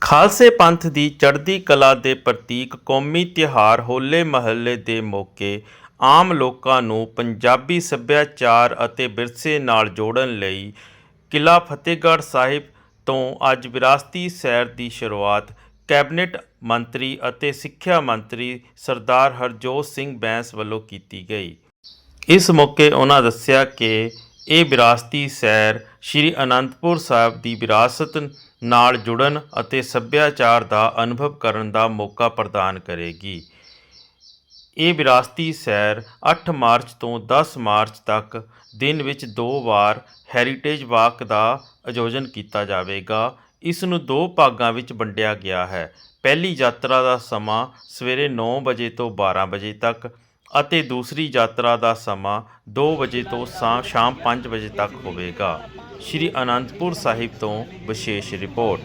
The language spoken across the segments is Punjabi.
ਖਾਲਸੇ ਪੰਥ ਦੀ ਚੜ੍ਹਦੀ ਕਲਾ ਦੇ ਪ੍ਰਤੀਕ ਕੌਮੀ ਤਿਉਹਾਰ ਹੋਲੇ ਮਹੱਲੇ ਦੇ ਮੌਕੇ ਆਮ ਲੋਕਾਂ ਨੂੰ ਪੰਜਾਬੀ ਸੱਭਿਆਚਾਰ ਅਤੇ ਵਿਰਸੇ ਨਾਲ ਜੋੜਨ ਲਈ ਕਿਲ੍ਹਾ ਫਤਿਹਗੜ੍ਹ ਸਾਹਿਬ ਤੋਂ ਅੱਜ ਵਿਰਾਸਤੀ ਸੈਰ ਦੀ ਸ਼ੁਰੂਆਤ ਕੈਬਨਿਟ ਮੰਤਰੀ ਅਤੇ ਸਿੱਖਿਆ ਮੰਤਰੀ ਸਰਦਾਰ ਹਰਜੋਤ ਸਿੰਘ ਬੈਂਸ ਵੱਲੋਂ ਕੀਤੀ ਗਈ। ਇਸ ਮੌਕੇ ਉਹਨਾਂ ਦੱਸਿਆ ਕਿ ਇਹ ਵਿਰਾਸਤੀ ਸੈਰ ਸ੍ਰੀ ਅਨੰਦਪੁਰ ਸਾਹਿਬ ਦੀ ਵਿਰਾਸਤ ਨਾਲ ਜੁੜਨ ਅਤੇ ਸੱਭਿਆਚਾਰ ਦਾ ਅਨੁਭਵ ਕਰਨ ਦਾ ਮੌਕਾ ਪ੍ਰਦਾਨ ਕਰੇਗੀ। ਇਹ ਵਿਰਾਸਤੀ ਸੈਰ 8 ਮਾਰਚ ਤੋਂ 10 ਮਾਰਚ ਤੱਕ ਦਿਨ ਵਿੱਚ ਦੋ ਵਾਰ ਹੈਰੀਟੇਜ ਵਾਕ ਦਾ ਆਯੋਜਨ ਕੀਤਾ ਜਾਵੇਗਾ। ਇਸ ਨੂੰ ਦੋ ਭਾਗਾਂ ਵਿੱਚ ਵੰਡਿਆ ਗਿਆ ਹੈ। ਪਹਿਲੀ ਯਾਤਰਾ ਦਾ ਸਮਾਂ ਸਵੇਰੇ 9 ਵਜੇ ਤੋਂ 12 ਵਜੇ ਤੱਕ ਅਤੇ ਦੂਸਰੀ ਯਾਤਰਾ ਦਾ ਸਮਾਂ 2 ਵਜੇ ਤੋਂ ਸਾ- ਸ਼ਾਮ 5 ਵਜੇ ਤੱਕ ਹੋਵੇਗਾ। ਸ਼੍ਰੀ ਅਨੰਦਪੁਰ ਸਾਹਿਬ ਤੋਂ ਵਿਸ਼ੇਸ਼ ਰਿਪੋਰਟ।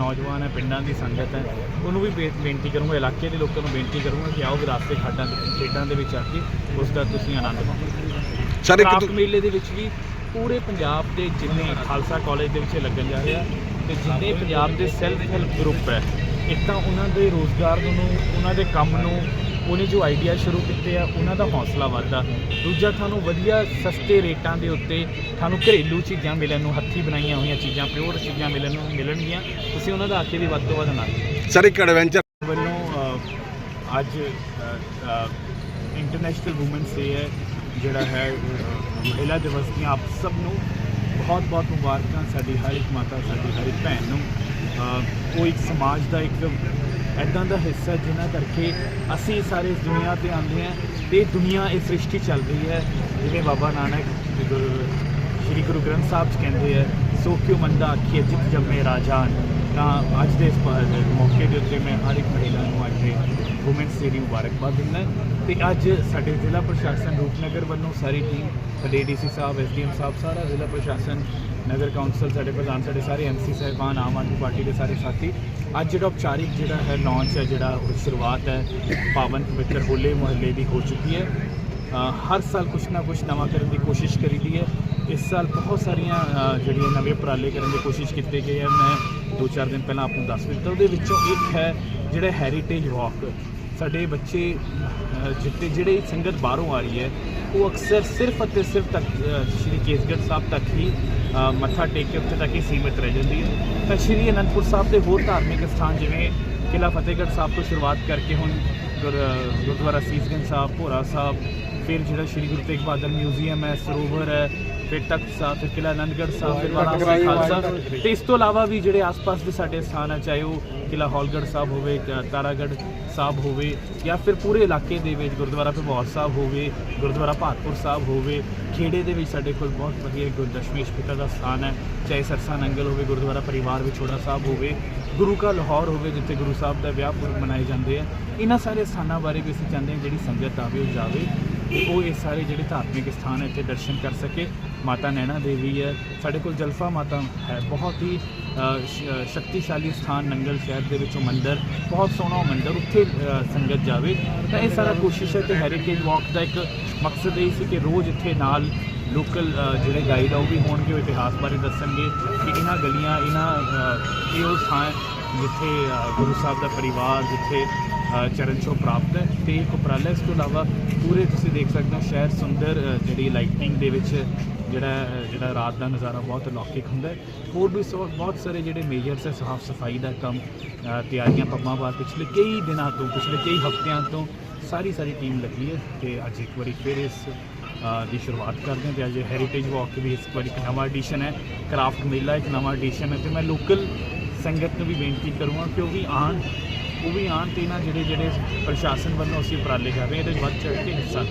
ਨੌਜਵਾਨ ਹੈ ਪਿੰਡਾਂ ਦੀ ਸੰਗਤ ਹੈ। ਉਹਨੂੰ ਵੀ ਬੇ- ਬੇਨਤੀ ਕਰੂੰਗਾ ਇਲਾਕੇ ਦੇ ਲੋਕਾਂ ਨੂੰ ਬੇਨਤੀ ਕਰੂੰਗਾ ਕਿ ਆਓ ਵਿਰਾਸਤੇ ਖੇਡਾਂ ਦੇ ਖੇਡਾਂ ਦੇ ਵਿੱਚ ਆ ਕੇ ਉਸ ਦਾ ਤੁਸੀਂ ਆਨੰਦ ਮਾਣੋ। ਸਰ ਇੱਕ ਕ੍ਰਾਫਟ ਮੇਲੇ ਦੇ ਵਿੱਚ ਵੀ ਪੂਰੇ ਪੰਜਾਬ ਦੇ ਜਿੰਨੇ ਖਾਲਸਾ ਕਾਲਜ ਦੇ ਵਿੱਚ ਇਹ ਲੱਗਣ ਜਾ ਰਿਹਾ ਤੇ ਜਿੰਨੇ ਪੰਜਾਬ ਦੇ ਸੈਲਫ ਹੈਲਪ ਗਰੁੱਪ ਹੈ ਇੱਕ ਤਾਂ ਉਹਨਾਂ ਦੇ ਰੋਜ਼ਗਾਰ ਨੂੰ ਉਹਨਾਂ ਦੇ ਕੰਮ ਨੂੰ ਉਹਨੇ ਜੋ ਆਈਡੀਆ ਸ਼ੁਰੂ ਕੀਤੇ ਆ ਉਹਨਾਂ ਦਾ ਹੌਸਲਾ ਵੱਧਦਾ। ਦੂਜਾ ਤੁਹਾਨੂੰ ਵਧੀਆ ਸਸਤੇ ਰੇਟਾਂ ਦੇ ਉੱਤੇ ਤੁਹਾਨੂੰ ਘਰੇਲੂ ਚੀਜ਼ਾਂ ਮਿਲਣ ਨੂੰ ਹੱਥੀਂ ਬਣਾਈਆਂ ਹੋਈਆਂ ਚੀਜ਼ਾਂ ਪਿਓਰ ਚੀਜ਼ਾਂ ਮਿਲਣ ਨੂੰ ਮਿਲਣਗੀਆਂ। ਤੁਸੀਂ ਉਹਨਾਂ ਦਾ ਆ ਕੇ ਵੀ ਵੱਧ ਤੋਂ ਵੱਧ ਲਓ। ਸਰ ਇੱਕ ਐਡਵੈਂਚਰ ਵੱਲੋਂ ਅੱਜ ਇੰਟਰਨੈਸ਼ਨਲ ਔਮਨਸ ਡੇ ਹੈ ਜਿਹੜਾ ਹੈ ਮਹਿਲਾ ਦਿਵਸ ਦੀਆਂ ਆਪ ਸਭ ਨੂੰ ਬਹੁਤ ਬਹੁਤ ਮੁਬਾਰਕਾਂ ਸਾਡੀ ਹਰ ਇੱਕ ਮਾਤਾ ਸਾਡੀ ਹਰ ਇੱਕ ਭੈਣ ਨੂੰ। ਉਹ ਇੱਕ ਸਮਾਜ ਦਾ ਇੱਕ ਐਦਾਂ ਦਾ ਹਿੱਸਾ ਜਿਨ੍ਹਾਂ ਕਰਕੇ ਅਸੀਂ ਸਾਰੇ ਇਸ ਦੁਨੀਆ ਤੇ ਆਉਂਦੇ ਹਾਂ ਤੇ ਦੁਨੀਆ ਇਹ ਸ੍ਰਿਸ਼ਟੀ ਚੱਲ ਰਹੀ ਹੈ। ਜਿਵੇਂ ਬਾਬਾ ਨਾਨਕ ਗੁਰੂ ਸ਼੍ਰੀ ਗੁਰੂ ਗ੍ਰੰਥ ਸਾਹਿਬ 'ਚ ਕਹਿੰਦੇ ਆ ਸੋ ਕਿਉ ਮੰਦਾ ਆਖੀਏ ਜਿਤ ਜੰਮੇ ਰਾਜਾਨ। ਤਾਂ ਅੱਜ ਦੇ ਇਸ ਮੌਕੇ ਦੇ ਉੱਤੇ ਮੈਂ ਹਰ ਇੱਕ ਮਹਿਲਾ ਨੂੰ ਅੱਜ ਦੇ ਵੂਮਨਸ ਡੇ ਦੀ ਮੁਬਾਰਕਬਾਦ ਦਿੰਦਾ ਤੇ ਅੱਜ ਸਾਡੇ ਜ਼ਿਲ੍ਹਾ ਪ੍ਰਸ਼ਾਸਨ ਰੂਪਨਗਰ ਵੱਲੋਂ ਸਾਰੀ ਟੀਮ ਸਾਡੇ ਡੀਸੀ ਸਾਹਿਬ ਐਸਡੀਐਮ ਸਾਹਿਬ, ਸਾਰਾ ਜ਼ਿਲ੍ਹਾ ਪ੍ਰਸ਼ਾਸਨ, ਨਗਰ ਕੌਂਸਲ ਸਾਡੇ ਪ੍ਰਧਾਨ, ਸਾਡੇ ਸਾਰੇ ਐਮਸੀ ਸਾਹਿਬਾਨ, ਆਮ ਆਦਮੀ ਪਾਰਟੀ ਦੇ ਸਾਰੇ ਸਾਥੀ, ਅੱਜ ਜਿਹੜਾ ਉਪਚਾਰਿਕ ਜਿਹੜਾ ਹੈ ਲਾਂਚ ਹੈ, ਜਿਹੜਾ ਉਹ ਸ਼ੁਰੂਆਤ ਹੈ, ਪਾਵਨ ਪਵਿੱਤਰ ਹੋਲੇ ਮੁਹੱਲੇ ਦੀ ਹੋ ਚੁੱਕੀ ਹੈ। ਹਰ ਸਾਲ ਕੁਛ ਨਾ ਕੁਛ ਨਵਾਂ ਕਰਨ ਦੀ ਕੋਸ਼ਿਸ਼ ਕਰੀਦੀ ਹੈ। ਇਸ ਸਾਲ ਬਹੁਤ ਸਾਰੀਆਂ ਜਿਹੜੀਆਂ ਨਵੇਂ ਉਪਰਾਲੇ ਕਰਨ ਦੀ ਕੋਸ਼ਿਸ਼ ਕੀਤੇ ਗਏ ਹੈ। ਮੈਂ ਦੋ ਚਾਰ ਦਿਨ ਪਹਿਲਾਂ ਆਪ ਨੂੰ ਦੱਸ ਦਿੱਤਾ। ਉਹਦੇ ਵਿੱਚੋਂ ਇੱਕ ਹੈ ਜਿਹੜਾ ਹੈਰੀਟੇਜ ਵਾਕ ਸਾਡੇ ਬੱਚੇ ਜਿੱਤੇ ਜਿਹੜੇ ਸੰਗਤ ਬਾਹਰੋਂ ਆ ਰਹੀ ਹੈ, ਉਹ ਅਕਸਰ ਸਿਰਫ ਅਤੇ ਸਿਰਫ ਤੱਕ ਸ਼੍ਰੀ ਕੇਸਗੜ੍ਹ ਸਾਹਿਬ ਤੱਕ ਹੀ ਮੱਥਾ ਟੇਕ ਕੇ ਉੱਥੇ ਤੱਕ ਹੀ ਸੀਮਿਤ ਰਹਿ ਜਾਂਦੀ ਹੈ। ਤਾਂ ਸ਼੍ਰੀ ਅਨੰਦਪੁਰ ਸਾਹਿਬ ਦੇ ਹੋਰ ਧਾਰਮਿਕ ਸਥਾਨ ਜਿਵੇਂ ਕਿਲ੍ਹਾ ਫਤਿਹਗੜ੍ਹ ਸਾਹਿਬ ਤੋਂ ਸ਼ੁਰੂਆਤ ਕਰਕੇ ਹੁਣ ਗੁਰਦੁਆਰਾ ਸੀਸਗੰਜ ਸਾਹਿਬ ਭੋਰਾ ਸਾਹਿਬ ਫਿਰ ਜਿਹੜਾ ਸ਼੍ਰੀ ਗੁਰੂ ਤੇਗ ਬਹਾਦਰ ਮਿਊਜ਼ੀਅਮ ਹੈ ਸਰੋਵਰ ਹੈ ਫਿਰ ਤਖਤ ਸਾਹਿਬ ਫਿਰ ਕਿਲ੍ਹਾ ਆਨੰਦਗੜ੍ਹ ਸਾਹਿਬ ਫਿਰ ਵਾਰਾਣਸੀ ਖਾਲਸਾ ਤੇ ਇਸ ਤੋਂ ਇਲਾਵਾ ਵੀ ਜਿਹੜੇ ਆਸ-ਪਾਸ ਦੇ ਸਾਡੇ ਸਥਾਨ ਹੈ ਚਾਹੇ ਉਹ ਕਿਲ੍ਹਾ ਹੌਲਗੜ੍ਹ ਸਾਹਿਬ ਹੋਵੇ ਤਾਰਾਗੜ੍ਹ ਸਾਹਿਬ ਹੋਵੇ ਜਾਂ ਫਿਰ ਪੂਰੇ ਇਲਾਕੇ ਦੇ ਵਿੱਚ ਗੁਰਦੁਆਰਾ ਭਗੌਰ ਸਾਹਿਬ ਹੋਵੇ ਗੁਰਦੁਆਰਾ ਭਾਤਪੁਰ ਸਾਹਿਬ ਹੋਵੇ ਖੇੜੇ ਦੇ ਵਿੱਚ ਸਾਡੇ ਕੋਲ ਬਹੁਤ ਵਧੀਆ ਗੁਰਦਸ਼ਮੇਸ਼ ਪਿਤਾ ਦਾ ਸਥਾਨ ਹੈ। ਚਾਹੇ ਸਰਸਾ ਨੰਗਲ ਹੋਵੇ ਗੁਰਦੁਆਰਾ ਪਰਿਵਾਰ ਵਿਛੋੜਾ ਸਾਹਿਬ ਹੋਵੇ ਗੁਰੂ ਕਾ ਲਾਹੌਰ ਹੋਵੇ ਜਿੱਥੇ ਗੁਰੂ ਸਾਹਿਬ ਦਾ ਵਿਆਹ ਪੁਰਬ ਮਨਾਏ ਜਾਂਦੇ ਆ। ਇਹਨਾਂ ਸਾਰੇ ਸਥਾਨਾਂ ਬਾਰੇ ਵੀ ਅਸੀਂ ਚਾਹੁੰਦੇ ਹਾਂ ਜਿਹੜੀ ਸੰਗਤ ਆਵੇ, ਉਹ ਜਾਵੇ ਤੇ ਉਹ ਇਹ ਸਾਰੇ ਜਿਹੜੇ ਧਾਰਮਿਕ ਸਥਾਨ ਇੱਥੇ ਦਰਸ਼ਨ ਕਰ ਸਕੇ। ਮਾਤਾ ਨੈਣਾ ਦੇਵੀ ਹੈ, ਸਾਡੇ ਕੋਲ ਜਲਫਾ ਮਾਤਾ ਹੈ, ਬਹੁਤ ਹੀ ਸ਼ਕਤੀਸ਼ਾਲੀ ਸਥਾਨ ਨੰਗਲ ਸ਼ਹਿਰ ਦੇ ਵਿੱਚੋਂ ਮੰਦਿਰ, ਬਹੁਤ ਸੋਹਣਾ ਉਹ ਮੰਦਿਰ, ਉੱਥੇ ਸੰਗਤ ਜਾਵੇ। ਤਾਂ ਇਹ ਸਾਰਾ ਕੋਸ਼ਿਸ਼ ਹੈ ਕਿ ਹੈਰੀਟੇਜ ਵਾਕ ਦਾ ਇੱਕ ਮਕਸਦ ਇਹ ਸੀ ਕਿ ਰੋਜ਼ ਇੱਥੇ ਨਾਲ ਲੋਕਲ ਜਿਹੜੇ ਗਾਈਡ ਆ, ਉਹ ਵੀ ਹੋਣਗੇ, ਉਹ ਇਤਿਹਾਸ ਬਾਰੇ ਦੱਸਣਗੇ ਕਿ ਇਹਨਾਂ ਗਲੀਆਂ, ਇਹਨਾਂ ਇਹ ਉਹ ਥਾਂ ਜਿੱਥੇ ਗੁਰੂ ਸਾਹਿਬ ਦਾ ਪਰਿਵਾਰ, ਜਿੱਥੇ ਚਰਨ ਛੋਹ ਪ੍ਰਾਪਤ ਹੈ ਤੇ ਇੱਕ ਉਪਰਾਲਾ ਇਸ ਤੋਂ ਇਲਾਵਾ ਪੂਰੇ ਤੁਸੀਂ ਦੇਖ ਸਕਦੇ ਹੋ ਸ਼ਹਿਰ ਸੁੰਦਰ ਜਿਹੜੀ ਲਾਈਟਿੰਗ ਦੇ ਵਿੱਚ ਜਿਹੜਾ ਜਿਹੜਾ ਰਾਤ ਦਾ ਨਜ਼ਾਰਾ ਬਹੁਤ ਅਲੌਕਿਕ ਹੁੰਦਾ ਹੋਰ ਵੀ ਸੋ, ਬਹੁਤ ਸਾਰੇ ਜਿਹੜੇ ਮੇਜਰਸ ਹੈ, ਸਾਫ਼ ਸਫ਼ਾਈ ਦਾ ਕੰਮ ਤਿਆਰੀਆਂ ਪੰਮਾਂ ਬਾਅਦ ਪਿਛਲੇ ਕਈ ਦਿਨਾਂ ਤੋਂ, ਪਿਛਲੇ ਕਈ ਹਫ਼ਤਿਆਂ ਤੋਂ ਸਾਰੀ ਸਾਰੀ ਟੀਮ ਲੱਗੀ ਹੈ ਤੇ ਅੱਜ ਇੱਕ ਵਾਰੀ ਫਿਰ ਇਸ ਦੀ ਸ਼ੁਰੂਆਤ ਕਰਦੇ ਹਾਂ ਤੇ ਅੱਜ ਹੈਰੀਟੇਜ ਵਾਕ ਵੀ ਇਸ ਵਾਰੀ ਇੱਕ ਨਵਾਂ ਐਡੀਸ਼ਨ ਹੈ। ਕਰਾਫਟ ਮੇਲਾ ਇੱਕ ਨਵਾਂ ਐਡੀਸ਼ਨ ਹੈ ਤੇ ਮੈਂ ਲੋਕਲ ਸੰਗਤ ਨੂੰ ਵੀ ਬੇਨਤੀ ਕਰੂੰਗਾ ਕਿ ਉਹ ਵੀ ਆਣ ਉਹ ਵੀ ਆਣ ਤੇ ਇਹਨਾਂ ਜਿਹੜੇ ਜਿਹੜੇ ਪ੍ਰਸ਼ਾਸਨ ਵੱਲੋਂ ਅਸੀਂ ਉਪਰਾਲੇ ਕਰ ਰਹੇ ਹਾਂ, ਇਹਦੇ 'ਚ ਵੱਧ ਚੜ੍ਹ ਕੇ ਹਿੱਸਾ